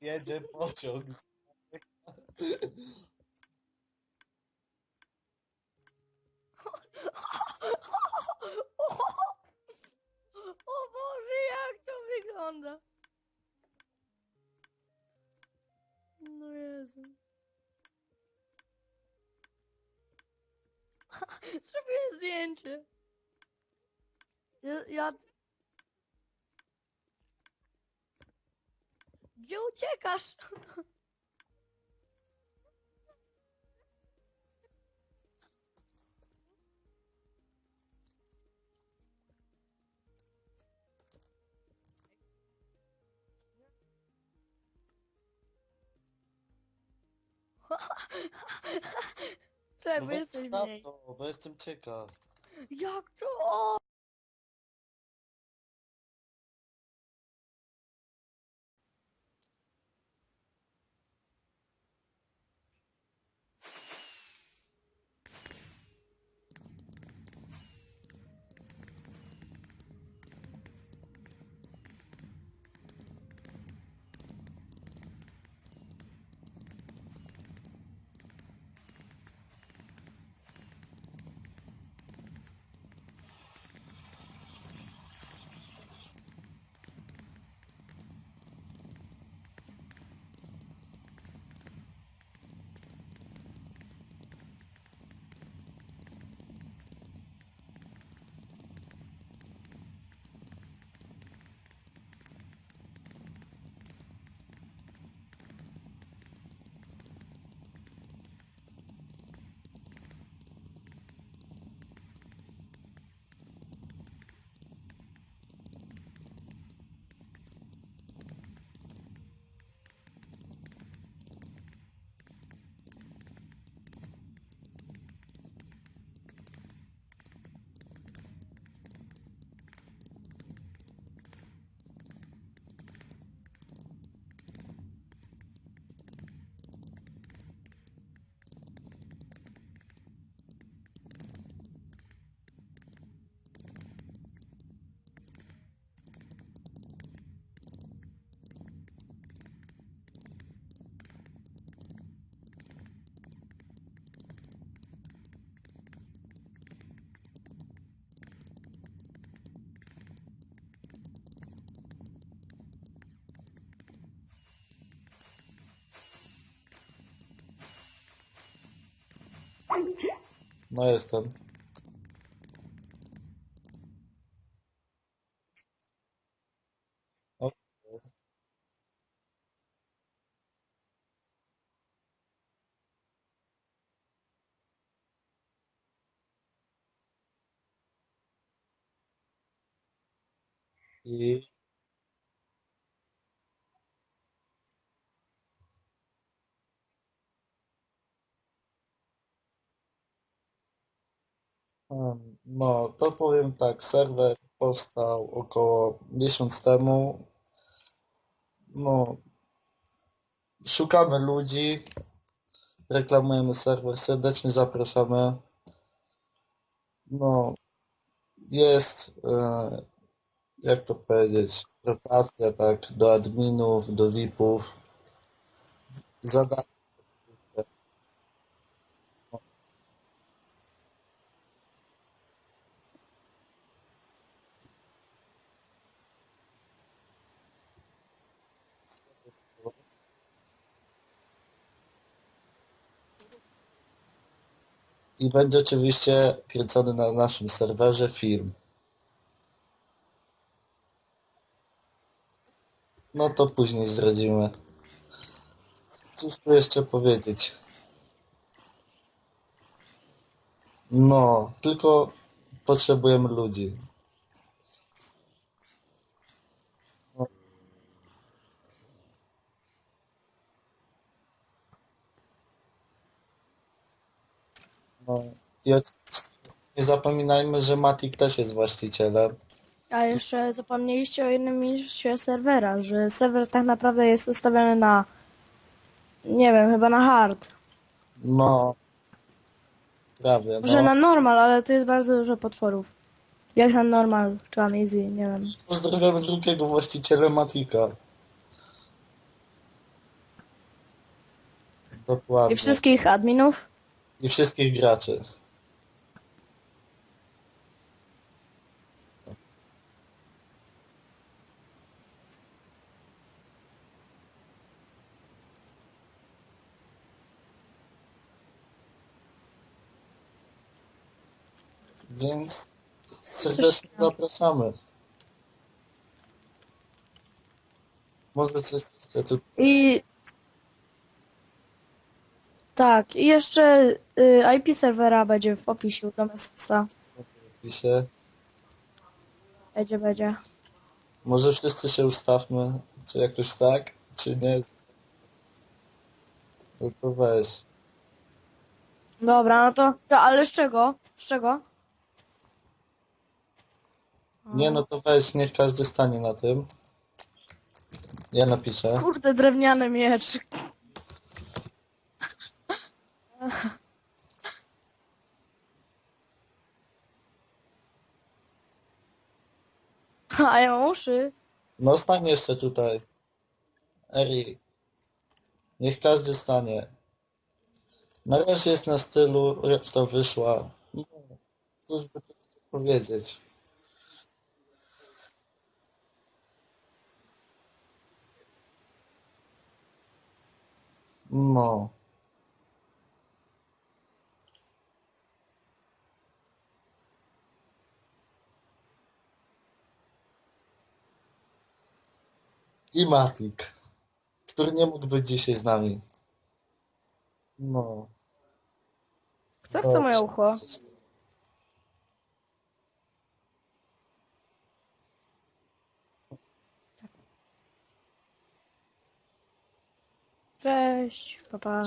Jedzie pociąg. O Boże, jak to wygląda? No Jezu. Zrobiłem zdjęcie. Ja, ja... Gdzie uciekasz? No bo weź jesteś mniej. to, bo jestem ciekaw. Jak to? O! No jestem. Em, no, to powiem tak, serwer powstał około miesiąc temu. No, szukamy ludzi, reklamujemy serwer, serdecznie zapraszamy. No, jest, e, jak to powiedzieć, rotacja tak do adminów, do VIP-ów. I będzie oczywiście kręcony na naszym serwerze film. No to później zdradzimy. Cóż tu jeszcze powiedzieć? No, tylko potrzebujemy ludzi. I nie zapominajmy, że Matik też jest właścicielem. A jeszcze zapomnieliście o jednym minusie serwera, że serwer tak naprawdę jest ustawiony na, nie wiem, chyba na hard. No, prawie, Może no. na normal, ale to jest bardzo dużo potworów. Jak na normal, czy na easy, nie wiem. Pozdrawiamy drugiego właściciela Matika. Dokładnie. I wszystkich adminów. I wszystkich graczy. Więc serdecznie tam. zapraszamy. Może coś jeszcze tu I tak, i jeszcze y, IP serwera będzie w opisie do Messa. pisze. Będzie, będzie. Może wszyscy się ustawmy, czy jakoś tak, czy nie. No to weź. Dobra, no to. Ja, ale z czego? Z czego? Nie no to weź, niech każdy stanie na tym. Ja napiszę. Kurde, drewniany miecz. A ja mam uszy. No stań jeszcze tutaj. Eri. Niech każdy stanie. Na razie jest na stylu, reszta wyszła. No, cóż by tu powiedzieć. No. I Matik, który nie mógł być dzisiaj z nami. No. Kto chce moje ucho? podcast. Papá.